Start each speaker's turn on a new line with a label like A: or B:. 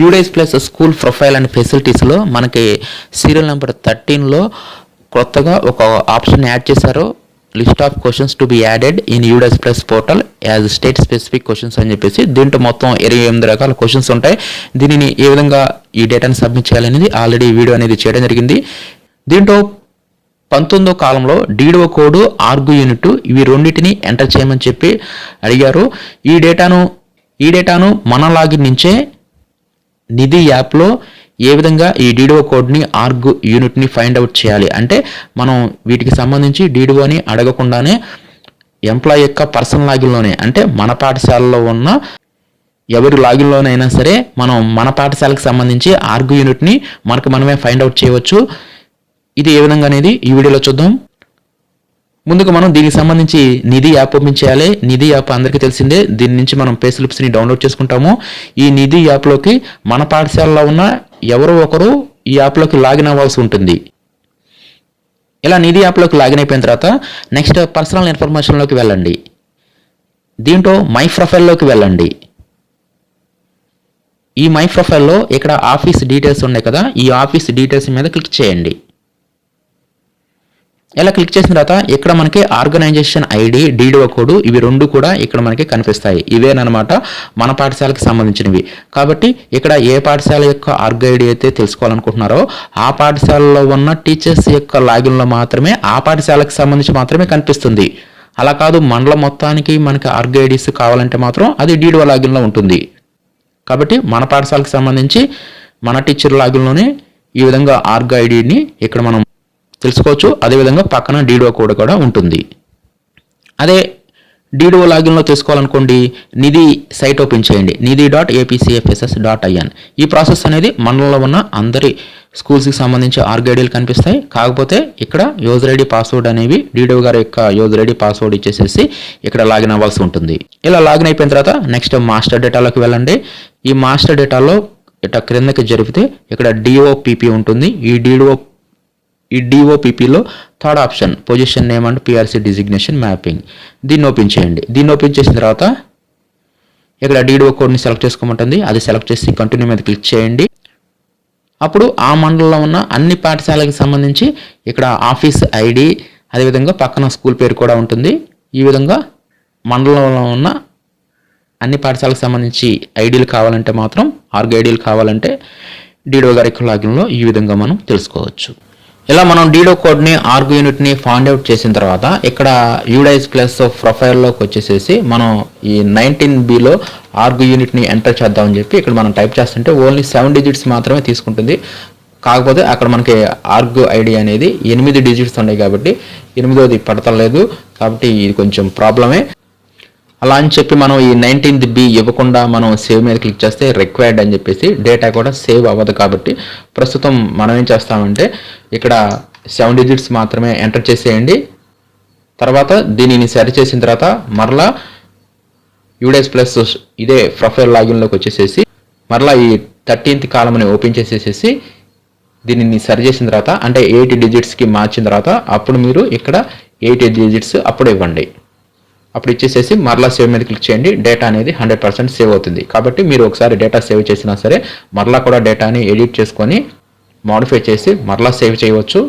A: UDISE plus school profile and ఫెసిలిటీస్లో మనకి serial number థర్టీన్లో కొత్తగా ఒక ఆప్షన్ యాడ్ చేశారు. List of questions to be added in UDISE plus portal as state specific questions అని చెప్పేసి దీంట్లో మొత్తం ఇరవై ఎనిమిది రకాల క్వశ్చన్స్ ఉంటాయి. దీనిని ఏ విధంగా ఈ డేటాని సబ్మిట్ చేయాలనేది ఆల్రెడీ వీడియో అనేది చేయడం జరిగింది. దీంట్లో పంతొమ్మిదో కాలంలో డీడో కోడ్ ఆర్గు యూనిట్ ఇవి రెండింటిని ఎంటర్ చేయమని చెప్పి అడిగారు. ఈ డేటాను ఈ డేటాను మన లాగిన్ నుంచే నిధి యాప్లో ఏ విధంగా ఈ డీడీఓ కోడ్ని ఆర్గ్ యూనిట్ని ఫైండ్ అవుట్ చేయాలి? అంటే మనం వీటికి సంబంధించి డీడీఓ అడగకుండానే ఎంప్లాయ్ యొక్క పర్సనల్ లాగిన్లోనే అంటే మన పాఠశాలలో ఉన్న ఎవరి లాగిన్లోనైనా సరే మనం మన పాఠశాలకు సంబంధించి ఆర్గ్ యూనిట్ని మనకు మనమే ఫైండ్ అవుట్ చేయవచ్చు. ఇది ఏ విధంగా అనేది ఈ వీడియోలో చూద్దాం. ముందుగా మనం దీనికి సంబంధించి నిధి యాప్ ఓపెన్ చేయాలి. నిధి యాప్ అందరికీ తెలిసిందే. దీని నుంచి మనం పే స్లిప్స్ని డౌన్లోడ్ చేసుకుంటాము. ఈ నిధి యాప్లోకి మన పాఠశాలలో ఉన్న ఎవరో ఒకరు ఈ యాప్లోకి లాగిన్ అవ్వాల్సి ఉంటుంది. ఇలా నిధి యాప్లోకి లాగిన్ అయిపోయిన తర్వాత నెక్స్ట్ పర్సనల్ ఇన్ఫర్మేషన్లోకి వెళ్ళండి. దీంట్లో మై ప్రొఫైల్లోకి వెళ్ళండి. ఈ మై ప్రొఫైల్లో ఇక్కడ ఆఫీస్ డీటెయిల్స్ ఉన్నాయి కదా. ఈ ఆఫీస్ డీటెయిల్స్ మీద క్లిక్ చేయండి. ఇలా క్లిక్ చేసిన తర్వాత ఇక్కడ మనకి ఆర్గనైజేషన్ ఐడి డీడీఓ కోడ్ ఇవి రెండు కూడా ఇక్కడ మనకి కనిపిస్తాయి. ఇవేనమాట మన పాఠశాలకు సంబంధించినవి. కాబట్టి ఇక్కడ ఏ పాఠశాల యొక్క ఆర్గ్ ఐడి అయితే తెలుసుకోవాలనుకుంటున్నారో ఆ పాఠశాలలో ఉన్న టీచర్స్ యొక్క లాగిన్లో మాత్రమే ఆ పాఠశాలకు సంబంధించి మాత్రమే కనిపిస్తుంది. అలా కాదు మండలం మొత్తానికి మనకి ఆర్గ్ ఐడీస్ కావాలంటే మాత్రం అది డీడీఓ లాగిన్లో ఉంటుంది. కాబట్టి మన పాఠశాలకు సంబంధించి మన టీచర్ లాగిన్లోనే ఈ విధంగా ఆర్గ్ ఐడిని ఇక్కడ మనం తెలుసుకోవచ్చు. అదేవిధంగా పక్కన డీడో కోడ్ కూడా ఉంటుంది. అదే డీడో లాగిన్లో తెలుసుకోవాలనుకోండి నిధి సైట్ ఓపెన్ చేయండి. Nidhi dot APCFSS dot IN ఈ ప్రాసెస్ అనేది మండలంలో ఉన్న అందరి స్కూల్స్కి సంబంధించి ఆర్గైడీలు కనిపిస్తాయి. కాకపోతే ఇక్కడ యూజర్ ఐడి పాస్వర్డ్ అనేవి డీడో గారి యొక్క యూజర్ ఐడి పాస్వర్డ్ ఇచ్చేసేసి ఇక్కడ లాగిన్ అవ్వాల్సి ఉంటుంది. ఇలా లాగిన్ అయిపోయిన తర్వాత నెక్స్ట్ మాస్టర్ డేటాలోకి వెళ్ళండి. ఈ మాస్టర్ డేటాలో ఇట క్రిందకి జరిపితే ఇక్కడ డిఓపిపి ఉంటుంది. ఈ డిఓ ఈ డిఓపిపిలో third option position name and PRC designation mapping దీన్ని ఓపెన్ చేయండి. దీన్ని ఓపెన్ చేసిన తర్వాత ఇక్కడ డీడీఓ కోడ్ని సెలెక్ట్ చేసుకోమంటుంది. అది సెలెక్ట్ చేసి కంటిన్యూ మీద క్లిక్ చేయండి. అప్పుడు ఆ మండలంలో ఉన్న అన్ని పాఠశాలకి సంబంధించి ఇక్కడ ఆఫీస్ ఐడి అదేవిధంగా పక్కన స్కూల్ పేరు కూడా ఉంటుంది. ఈ విధంగా మండలంలో ఉన్న అన్ని పాఠశాలకు సంబంధించి ఐడీలు కావాలంటే మాత్రం ఆర్గ్ ఐడీలు కావాలంటే డీడో గారి లాగిన్లో ఈ విధంగా మనం తెలుసుకోవచ్చు. ఇలా మనం డీడో కోడ్ని ఆర్గ్ యూనిట్ని ఫైండ్ అవుట్ చేసిన తర్వాత ఇక్కడ యూడైజ్ ప్లస్ ప్రొఫైల్లోకి వచ్చేసేసి మనం ఈ నైన్టీన్ బిలో ఆర్గ్ యూనిట్ని ఎంటర్ చేద్దామని చెప్పి ఇక్కడ మనం టైప్ చేస్తుంటే ఓన్లీ సెవెన్ డిజిట్స్ మాత్రమే తీసుకుంటుంది. కాకపోతే అక్కడ మనకి ఆర్గ్ ఐడి అనేది ఎనిమిది డిజిట్స్ ఉన్నాయి కాబట్టి ఎనిమిదోది పడతలేదు. కాబట్టి ఇది కొంచెం ప్రాబ్లమే అలా అని చెప్పి మనం ఈ నైన్టీన్త్ బి ఇవ్వకుండా మనం సేవ్ మీద క్లిక్ చేస్తే రిక్వైర్డ్ అని చెప్పేసి డేటా కూడా సేవ్ అవ్వదు కాబట్టి ప్రస్తుతం మనం ఏం చేస్తామంటే ఇక్కడ సెవెన్ డిజిట్స్ మాత్రమే ఎంటర్ చేసేయండి. తర్వాత దీనిని సరి చేసిన తర్వాత మరలా యూడేస్ ప్లస్ ఇదే ప్రొఫైల్ లాగిన్లోకి వచ్చేసేసి మరలా ఈ థర్టీన్త్ కాలంని ఓపెన్ చేసేసేసి దీనిని సరి చేసిన తర్వాత అంటే ఎయిట్ డిజిట్స్కి మార్చిన తర్వాత అప్పుడు మీరు ఇక్కడ ఎయిట్ డిజిట్స్ అప్పుడు ఇవ్వండి. అప్పుడు ఇచ్చేసేసి మరలా సేవ్ మీద క్లిక్ చేయండి. డేటా అనేది హండ్రెడ్ పర్సెంట్ సేవ్ అవుతుంది. కాబట్టి మీరు ఒకసారి డేటా సేవ్ చేసినా సరే మరలా కూడా డేటాని ఎడిట్ చేసుకొని మాడిఫై చేసి మరలా సేవ్ చేయవచ్చు.